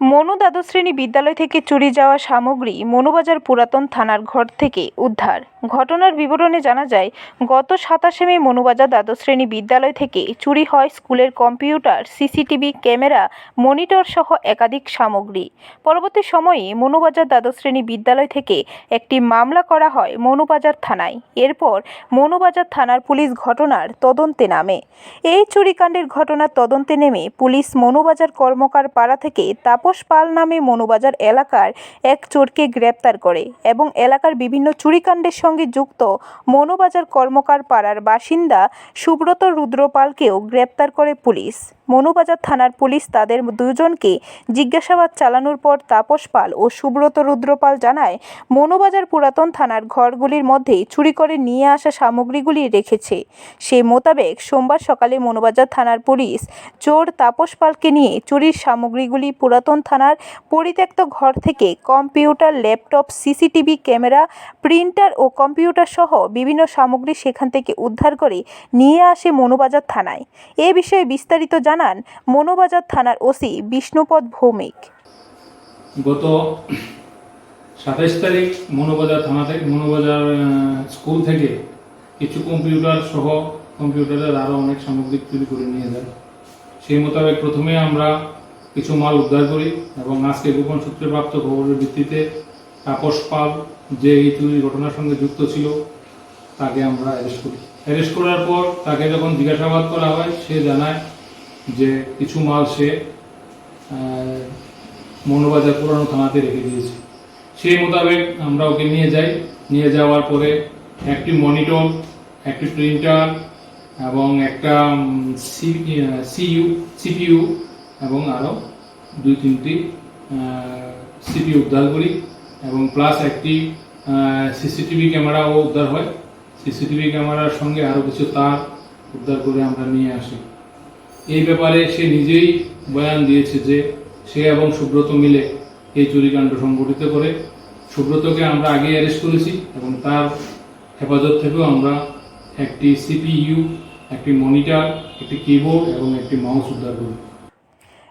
মনু দ্বাদশ শ্রেণি বিদ্যালয় থেকে চুরি যাওয়া সামগ্রী মনুবাজার পুরাতন থানার ঘর থেকে উদ্ধার। ঘটনার বিবরণে জানা যায়, গত সাতাশে মে মনুবাজার দ্বাদশ শ্রেণি বিদ্যালয় থেকে চুরি হয় স্কুলের কম্পিউটার, সিসিটিভি ক্যামেরা, মনিটর সহ একাধিক সামগ্রী। পরবর্তী সময়ে মনুবাজার দ্বাদশ শ্রেণি বিদ্যালয় থেকে একটি মামলা করা হয় মনুবাজার থানায়। এরপর মনুবাজার থানার পুলিশ ঘটনার তদন্তে নামে। এই চুরিকাণ্ডের ঘটনার তদন্তে নেমে পুলিশ মনুবাজার কর্মকার পাড়া থেকে তাপস পাল নামে মনুবাজার এলাকার এক চোরকে গ্রেপ্তার করে এবং এলাকার বিভিন্ন চুরিকাণ্ডের সঙ্গে যুক্ত মনুবাজার কর্মকার পাড়ার বাসিন্দা সুব্রত রুদ্রপালকেও গ্রেপ্তার করে পুলিশ। মনুবাজার থানার পুলিশ তাদের দুজনকে জিজ্ঞাসাবাদ চালানোর পর তাপস পাল ও সুব্রত রুদ্রপাল জানায়, মনুবাজার পুরাতন থানার ঘরগুলির মধ্যে চুরি করে নিয়ে আসা সামগ্রীগুলি রেখেছে। সেই মোতাবেক সোমবার সকালে মনুবাজার থানার পুলিশ চোর তাপস পালকে নিয়ে চুরির সামগ্রীগুলি পুরাতন থানার পরিত্যক্ত ঘর থেকে computer, laptop, CCTV camera, printer ও কম্পিউটার সহ বিভিন্ন সামগ্রী সেখান থেকে উদ্ধার করে নিয়ে আসে মনোবাজার থানায়। এ বিষয়ে বিস্তারিত জানান মনোবাজার থানার ওসি বিষ্ণুপদ ভৌমিক। গত সাতাইশ তারিখ মনোবাজার থানা থেকে, মনোবাজার স্কুল থেকে কিছু কম্পিউটার সহ কম্পিউটারের আরও অনেক সামগ্রিক চুরি করে নিয়ে যায়। সেই মোতাবেক প্রথমে আমরা কিছু মাল উদ্ধার করি এবং আজকে গোপন সূত্রে প্রাপ্ত খবরের ভিত্তিতে তাপস পাল, যে এই চুরির ঘটনার সঙ্গে যুক্ত ছিল, তাকে আমরা অ্যারেস্ট করি। অ্যারেস্ট করার পর তাকে যখন জিজ্ঞাসাবাদ করা হয়, সে জানায় যে কিছু মাল সে মনোবাজার পুরানো থানাতে রেখে দিয়েছে। সেই মোতাবেক আমরা ওকে নিয়ে যাই। নিয়ে যাওয়ার পরে একটি মনিটর, একটি প্রিন্টার এবং একটা সিইউ, সিপিইউ এবং আরও দুই তিনটি সিপি উদ্ধার করি এবং প্লাস একটি সিসিটিভি ক্যামেরাও উদ্ধার হয়। সিসিটিভি ক্যামেরার সঙ্গে আরও কিছু তার উদ্ধার করে আমরা নিয়ে আসি। এই ব্যাপারে সে নিজেই বয়ান দিয়েছে যে সে এবং সুব্রত মিলে এই চুরিকাণ্ড সংগঠিত করে। সুব্রতকে আমরা আগে অ্যারেস্ট করেছি এবং তার হেফাজত থেকেও আমরা একটি সিপিইউ একটি মনিটর একটি কিবোর্ড এবং একটি মাউস উদ্ধার করি।